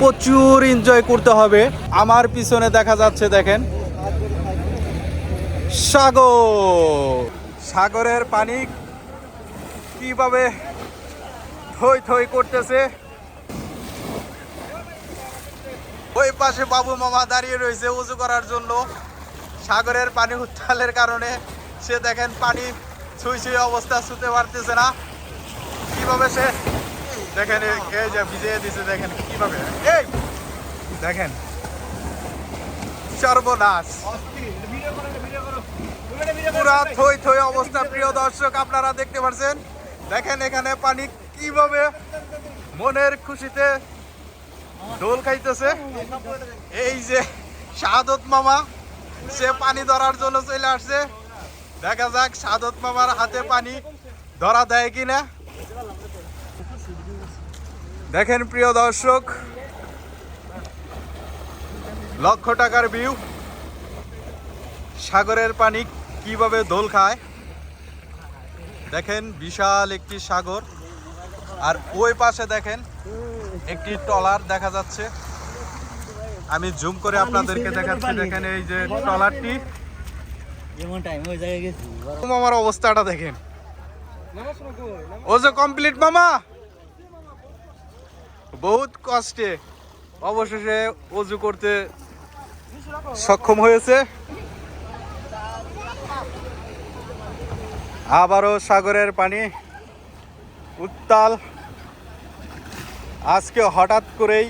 প্রচুর এনজয় করতে হবে। আমার পিছনে দেখা যাচ্ছে, দেখেন। সাগর। সাগরের পানি কীভাবে থই থই করতেছে? ওই পাশে বাবু মামা দাঁড়িয়ে রয়েছে উজু করার জন্য। সাগরের পানি উত্তালের কারণে সে দেখেন পানি ছুঁই ছুঁই অবস্থা ছুতে পারতেছে না। কীভাবে সে দেখেন এই যে ভিজিয়ে দিছে, দেখেন কীভাবে। এই! দেখেন। সর্বনাশ। পুরা থই থই অবস্থা, প্রিয় দর্শক, আপনারা দেখতে পাচ্ছেন দেখেন এখানে পানি কীভাবে মনের খুশিতে দোল খাইতেছে। এই যে শাহাদত মামা, সে পানি ধরার জন্য চলে আসছে। দেখা যাক শাহাদত মামার হাতে পানি ধরা দেয় কিনা। দেখেন প্রিয় দর্শক লক্ষ টাকার ভিউ সাগরের পানি কীভাবে দোল খায়? দেখেন বিশাল একটি সাগর। আর ওই পাশে দেখেন একটি ট্রলার দেখা যাচ্ছে। আমি জুম করে আপনাদেরকে দেখাচ্ছি দেখেন এই যে গেছি মামার অবস্থাটা দেখেন। ও যে কমপ্লিট মামা! বহুত কষ্টে অবশেষে অজু করতে সক্ষম হয়েছে। আবারও সাগরের পানি উত্তাল। আজকে হঠাৎ করেই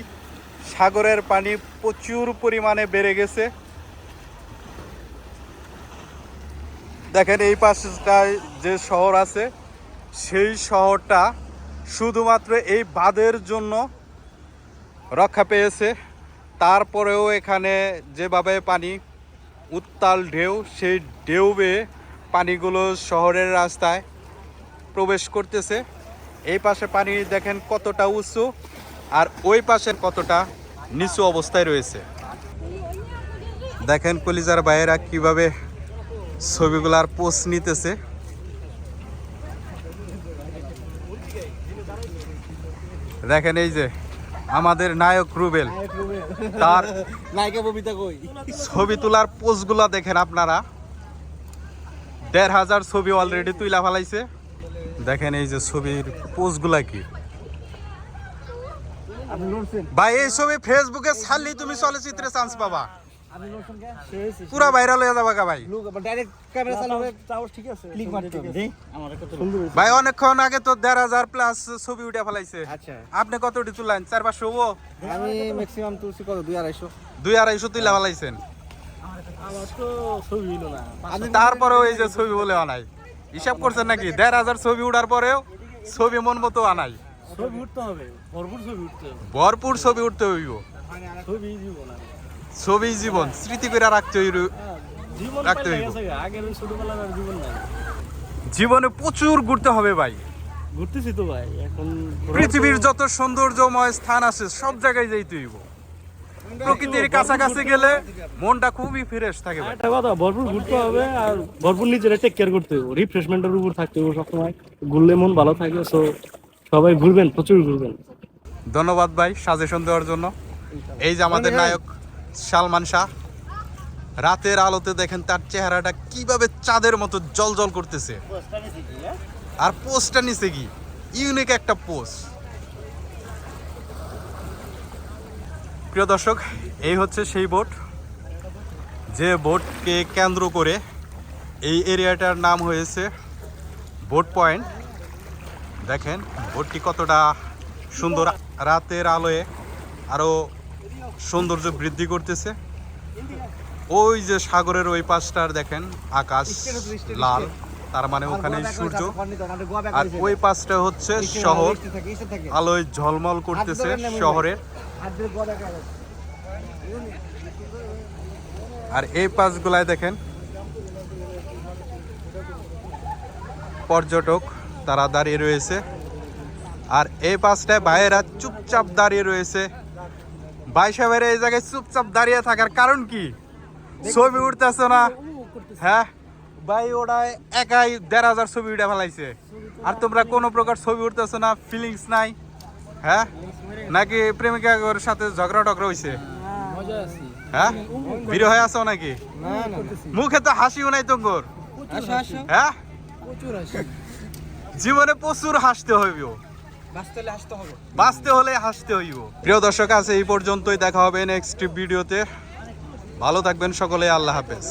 সাগরের পানি প্রচুর পরিমাণে বেড়ে গেছে। দেখেন এই পাশটায় যে শহর আছে, সেই শহরটা শুধুমাত্র এই বাঁধের জন্য রক্ষা পেয়েছে। তারপরেও এখানে যেভাবে পানি, উত্তাল ঢেউ, সেই ঢেউ বেয়ে পানিগুলো শহরের রাস্তায় প্রবেশ করতেছে। এই পাশে পানি দেখেন কতটা উঁচু আর ওই পাশে কতটা নিচু অবস্থায় রয়েছে। দেখেন কলিজার ভাইয়েরা কীভাবে ছবিগুলার পোস্ট নিতেছে। দেখেন এই যে আমাদের নায়ক রুবেল। তার ছবি তোলার পোস্টগুলা দেখেন আপনারা। দেড় হাজার ছবি অলরেডি তুইলা ফেলাইছে। দেখেন এই যে ছবির পোস্টগুলা কি। ভাই এই ছবি ফেসবুকে ছাড়লি তুমি চলচ্চিত্রে চান্স পাবা। পুরা ভাইরাল হয়ে যাবা ভাই। লুক ডাইরেক্ট ক্যামেরা চালু করে টাওয়ার ঠিক আছে ক্লিক মারতে হবে। দেই আমার কত সুন্দর হয়েছে। ভাই অনেকক্ষণ আগে তো দেড় হাজার প্লাস ছবি উঠে ফেলাইছে। আচ্ছা। আপনি কতটি তুললেন? চার পাঁচশো ও? আমি ম্যাক্সিমাম তুলছি কত? দুই আড়াইশো। দুই আড়াইশো তুইলা ফেলাইছেন। তারপরেও এই যে ছবি বলে আনাই। হিসাব করছেন নাকি? দেড় হাজার ছবি উঠার পরেও ছবি মন মতো আনাই। ছবি উঠতে হবে ভরপুর ছবি উঠতে হবে। ভরপুর ছবি উঠতে হইব। ছবি দিব না। ছবি জীবন স্মৃতি করে রাখতে হইব রাখতে হইব। আর জীবনে প্রচুর ঘুরতে হবে ভাই। ঘুরতেছি তো ভাই এখন পৃথিবীর যত সৌন্দর্যময় স্থান আছে সব জায়গায় যাইতে হইব। প্রকৃতির কাছাকাছি গেলে মনটা খুবই ফ্রেশ থাকে ভাই। একটা কথা ভরপুর ঘুরতে হবে আর ভরপুর নিজেরা টেক কেয়ার করতে হবে রিফ্রেশমেন্টের উপর থাকতে হবে সবসময়। ঘুরলে মন ভালো থাকে সো সবাই ঘুরবেন প্রচুর ঘুরবেন। ধন্যবাদ ভাই সাজেশন দেওয়ার জন্য। এই যে আমাদের নায়ক সালমান শাহ। রাতের আলোতে দেখেন তার চেহারাটা কীভাবে চাঁদের মতো জল জল করতেছে আর পোস্টটা নিচে কি? ইউনিক একটা পোস্ট। প্রিয় দর্শক এই হচ্ছে সেই বোট। যে বোটকে কেন্দ্র করে এই এরিয়াটার নাম হয়েছে বোট পয়েন্ট। দেখেন বোটটি কতটা সুন্দর। রাতের আলোয় আরও সৌন্দর্য বৃদ্ধি করতেছে। ওই যে সাগরের ওই পাশটার দেখেন, আকাশ লাল, তার মানে ওখানে সূর্য। আর ওই পাশটা হচ্ছে শহর, আলোয় ঝলমল করতেছে শহরের। আর এই পাশগুলায় দেখেন, পর্যটক তারা দাঁড়িয়ে রয়েছে। আর এই পাশটায় ভাইয়েরা চুপচাপ দাঁড়িয়ে রয়েছে। ভাই সাহেবের এই জায়গায় চুপচাপ দাঁড়িয়ে থাকার কারণ কি? ছবি উঠতেছে না। হ্যাঁ? ভাই ওরা একাই দেড় হাজার ছবি উঠে ফেলাইছে। আর তোমরা কোনো প্রকার ছবি উঠতেছো না ফিলিংস নাই? হ্যাঁ? নাকি প্রেমিকা ওর সাথে ঝগড়া টগড়া হইছে? হ্যাঁ? বিরহ হয়ে আছো নাকি? মুখে তো হাসিও নাই তোর হ্যাঁ? জীবনে প্রচুর হাসতে হইব। বাঁচতে হলে হাসতে হইব। প্রিয় দর্শক আছে এই পর্যন্তই দেখা হবে নেক্সট ভিডিওতে। ভালো থাকবেন সকলে, আল্লাহ হাফেজ।